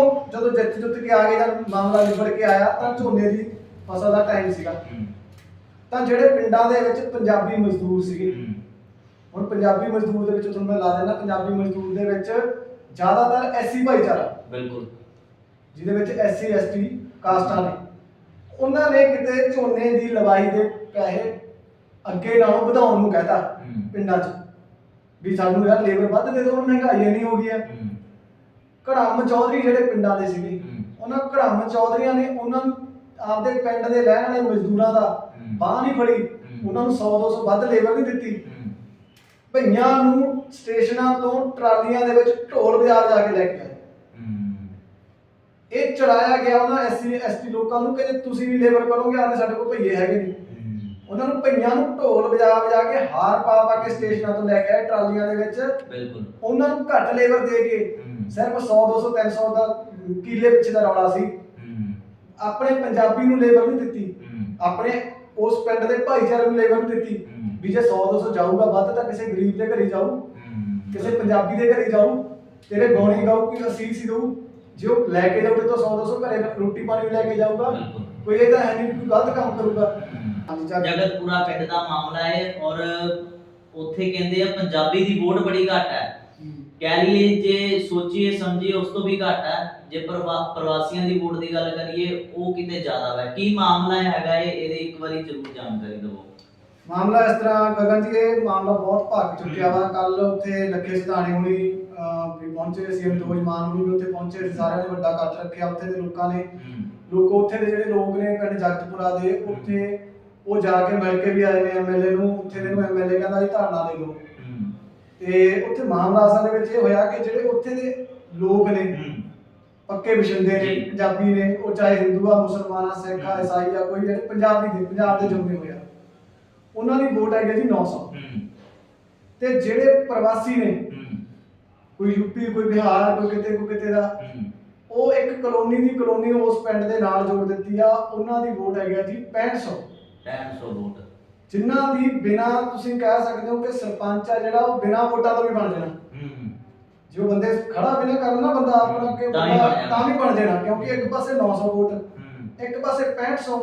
ਉਦੋਂ ਜਦੋਂ ਜਿੱਤ ਜੁੱਤ ਕੇ ਆ ਗਏ ਜਦ ਮਾਮਲਾ ਨਿਬੜ ਕੇ ਆਇਆ ਤਾਂ ਝੋਨੇ ਦੀ ਫਸਲ ਦਾ ਟਾਈਮ ਸੀਗਾ। ਤਾਂ ਜਿਹੜੇ ਪਿੰਡਾਂ ਦੇ ਵਿੱਚ ਪੰਜਾਬੀ ਮਜ਼ਦੂਰ ਸੀਗੇ। ਹੁਣ ਪੰਜਾਬੀ ਮਜ਼ਦੂਰ ਦੇ ਵਿੱਚ ਤੁਹਾਨੂੰ ਮੈਂ ਲਾ ਦੇਣਾ ਪੰਜਾਬੀ ਮਜ਼ਦੂਰ ਦੇ ਵਿੱਚ ਜ਼ਿਆਦਾਤਰ ਐਸੀ ਭਾਈਚਾਰਾ। ਬਿਲਕੁਲ। ਜਿਹਦੇ ਵਿੱਚ ਐਸਸੀ ਐਸਟੀ ਕਾਸਟਾਂ ਨੇ। ਉਹਨਾਂ ਨੇ ਕਿਤੇ ਝੋਨੇ ਦੀ ਲਵਾਈ ਦੇ ਪੈਸੇ ਅੱਗੇ ਨਾਲੋਂ ਵਧਾਉਣ ਨੂੰ ਕਹਿਤਾ ਪਿੰਡਾਂ 'ਚ। ਵੀ ਸਾਨੂੰ ਯਾਰ ਲੇਬਰ ਵੱਧ ਦੇ ਦਿਓ ਮਹਿੰਗਾਈ ਇੰਨੀ ਹੋ ਗਈ ਹੂੰ। ਘੜਾਮ ਚੌਧਰੀ ਜਿਹੜੇ ਪਿੰਡਾਂ ਦੇ ਸੀਗੇ ਹੂੰ। ਉਹਨਾਂ ਘੜਾਮ ਚੌਧਰੀਆਂ ਨੇ ਉਹਨਾਂ ਨੂੰ ਆਪਦੇ ਪਿੰਡ ਦੇ ਰਹਿਣ ਵਾਲੇ ਮਜ਼ਦੂਰਾਂ ਦਾ ਹੂੰ। ਬਾਹ ਨਹੀਂ ਫੜੀ ਹੂੰ। ਉਹਨਾਂ ਨੂੰ 100 200 ਵੱਧ ਲੇਬਰ ਨਹੀਂ ਦਿੱਤੀ। ਹੂੰ। ਭਈਆਂ ਨੂੰ ਸਟੇਸ਼ਨਾਂ ਤੋਂ ਟਰਾਲੀਆਂ ਦੇ ਵਿੱਚ ਢੋਲ ਵਜਾ ਵਜਾ ਕੇ ਲੈ ਕੇ ਆਏ। ਹੂੰ। ਇਹ ਚੜਾਇਆ ਗਿਆ ਉਹਨਾਂ ਐਸਸੀ ਐਸਟੀ ਲੋਕਾਂ ਨੂੰ ਕਿ ਜੇ ਤੁਸੀਂ ਵੀ ਲੇਬਰ ਕਰੋਗੇ ਆਦੇ ਸਾਡੇ ਕੋਲ ਭਈਏ ਹੈਗੇ ਨੇ। ਉਹਨਾਂ ਨੂੰ ਭਈਆਂ ਨੂੰ ਢੋਲ ਵਜਾ ਵਜਾ ਕੇ ਹਾਰ ਪਾ ਪਾ ਕੇ ਸਟੇਸ਼ਨਾਂ ਤੋਂ ਲੈ ਕੇ ਆਏ ਟਰਾਲੀਆਂ ਦੇ ਵਿੱਚ। ਬਿਲਕੁਲ। ਉਹਨਾਂ ਨੂੰ ਘੱਟ ਲੇਬਰ ਦੇ ਕੇ। ਸਿਰਫ 100 200 300 ਦਾ ਕਿੱਲੇ ਪਿੱਛੇ ਦਾ ਰੌਲਾ ਸੀ। ਆਪਣੇ ਪੰਜਾਬੀ ਨੂੰ ਲੇਬਰ ਨਹੀਂ ਦਿੱਤੀ। ਆਪਣੇ ਉਸ ਪਿੰਡ ਦੇ ਭਾਈਚਾਰੇ ਨੂੰ ਲੇਬਰ ਨਹੀਂ ਦਿੱਤੀ ਵੀ ਜੇ 100 200 ਜਾਊਗਾ ਵੱਧ ਤਾਂ ਕਿਸੇ ਗਰੀਬ ਦੇ ਘਰੇ ਜਾਊ। ਕਿਸੇ ਪੰਜਾਬੀ ਦੇ ਘਰੇ ਜਾਊ। ਤੇਰੇ ਗਾਉਣੀ ਗਾਊ ਕਿ ਅਸੀਸ ਹੀ ਦਊ ਜੇ ਉਹ ਲੈ ਕੇ ਜਾਊ ਤੇ ਤਾਂ 100 200 ਘਰੇ ਰੋਟੀ ਪਾਣੀ ਵੀ ਲੈ ਕੇ ਜਾਊਗਾ। ਕੋਈ ਇਹ ਤਾਂ ਹੈ ਨਹੀਂ ਕੋਈ ਗਲਤ ਕੰਮ ਕਰੂਗਾ। ਹਾਂਜੀ ਚੱਲ। ਜਗਤਪੁਰਾ ਪਿੰਡ ਦਾ ਮਾਮਲਾ ਹੈ ਔਰ ਉੱਥੇ ਕਹਿੰਦੇ ਆ ਪੰਜਾਬੀ ਦੀ ਵੋਟ ਬੜੀ ਘੱਟ ਹੈ। ਕਹਿ ਲਈਏ ਜੇ ਸੋਚੀਏ ਸਮਝੀਏ ਉਸ ਤੋਂ ਵੀ ਘੱਟ ਹੈ। ਜੇ ਪ੍ਰਵਾ- ਪ੍ਰਵਾਸੀਆਂ ਦੀ ਵੋਟ ਦੀ ਗੱਲ ਕਰੀਏ ਉਹ ਕਿਤੇ ਜ਼ਿਆਦਾ ਹੈ ਕੀ ਮਾਮਲਾ ਹੈਗਾ ਇਹ? ਇਹਦੇ ਇੱਕ ਵਾਰੀ ਜ਼ਰੂਰ ਜਾਣਕਾਰੀ ਦਿਵੋ ਮਾਮਲਾ ਇਸ ਤਰ੍ਹਾਂ ਗਗਨ ਜੀ ਇਹ ਮਾਮਲਾ ਬਹੁਤ ਭੱਗ ਚੁੱਕਿਆ ਵਾ। ਕੱਲ ਉੱਥੇ ਲੱਖੇ ਸਿਧਾਣੇ ਹੁਣੀ ਅਹ, ਵੀ ਪਹੁੰਚੇ ਸੀ ਅਮਦੋਜ ਮਾਨ ਹੁਣੀ ਵੀ ਉੱਥੇ ਪਹੁੰਚੇ ਸੀ। ਸਾਰਿਆਂ ਨੇ ਵੱਡਾ ਇਕੱਠ ਰੱਖਿਆ ਉੱਥੇ ਦੇ ਲੋਕਾਂ ਨੇ। ਲੋਕ ਉੱਥੇ ਦੇ ਜਿਹੜੇ ਲੋਕ ਨੇ ਪਿੰਡ ਜਗਤਪੁਰਾ ਦੇ ਉੱਥੇ ਉਹ ਜਾ ਕੇ ਮਿਲ ਕੇ ਵੀ ਆਏ ਨੇ ਐਮਐਲਏ ਨੂੰ। ਉੱਥੇ ਦੇ ਨੂੰ ਐਮਐਲਏ ਕਹਿੰਦਾ ਜੀ ਧਰਨਾ ਦੇ ਦਿਓ। ਤੇ ਉੱਥੇ ਮਾਮਲਾ ਅਸਲ ਦੇ ਵਿੱਚ ਇਹ ਹੋਇਆ ਕਿ ਜਿਹੜੇ ਉੱਥੇ ਦੇ ਲੋਕ ਨੇ ਪੱਕੇ ਵਸਿੰਦੇ ਨੇ ਜੀ। ਪੰਜਾਬੀ ਨੇ ਉਹ ਚਾਹੇ ਹਿੰਦੂ ਆ ਮੁਸਲਮਾਨ ਆ ਸਿੱਖ ਆ ਈਸਾਈ ਆ ਕੋਈ ਜਿਹੜੇ ਪੰਜਾਬੀ ਦੇ ਪੰਜਾਬ ਦੇ ਜੰਮੇ ਹੋਏ ਆ ਉਹਨਾਂ ਦੀ ਵੋਟ ਹੈਗੀ ਜੀ 900 ਤੇ ਜਿਹੜੇ ਪ੍ਰਵਾਸੀ ਨੇ ਕੋਈ ਯੂਪੀ ਕੋਈ ਬਿਹਾਰ ਕੋਈ ਕਿਤੇ ਕੋਈ ਕਿਤੇ ਦਾ ਉਹ ਇੱਕ ਕਲੋਨੀ ਦੀ ਕਲੋਨੀ ਉਸ ਪਿੰਡ ਦੇ ਨਾਲ ਜੋੜ ਦਿੱਤੀ ਆ ਉਹਨਾਂ ਦੀ ਵੋਟ ਹੈਗੀ ਆ ਜੀ 6500 300 ਵੋਟ। ਜਿਨ੍ਹਾਂ ਦੀ ਬਿਨਾ ਤੁਸੀਂ ਕਹਿ ਸਕਦੇ ਹੋ ਕਿ ਸਰਪੰਚ ਆ ਜਿਹੜਾ ਉਹ ਬਿਨਾ ਵੋਟਾਂ ਤੋਂ ਵੀ ਬਣ ਜਾਣਾ। ਜੋ ਬੰਦੇ ਖੜਾ ਵੀ ਨਾ ਕਰਨ ਨਾ ਬੰਦਾ ਆਪਣਾ ਕਿ ਤਾਂ ਹੀ ਬੰਦਾ ਬਣ ਜਾਣਾ। ਤਾਂ ਵੀ ਬਣ ਜਾਣਾ ਕਿਉਂਕਿ ਇੱਕ ਪਾਸੇ 900 ਵੋਟ ਇੱਕ ਪਾਸੇ 6500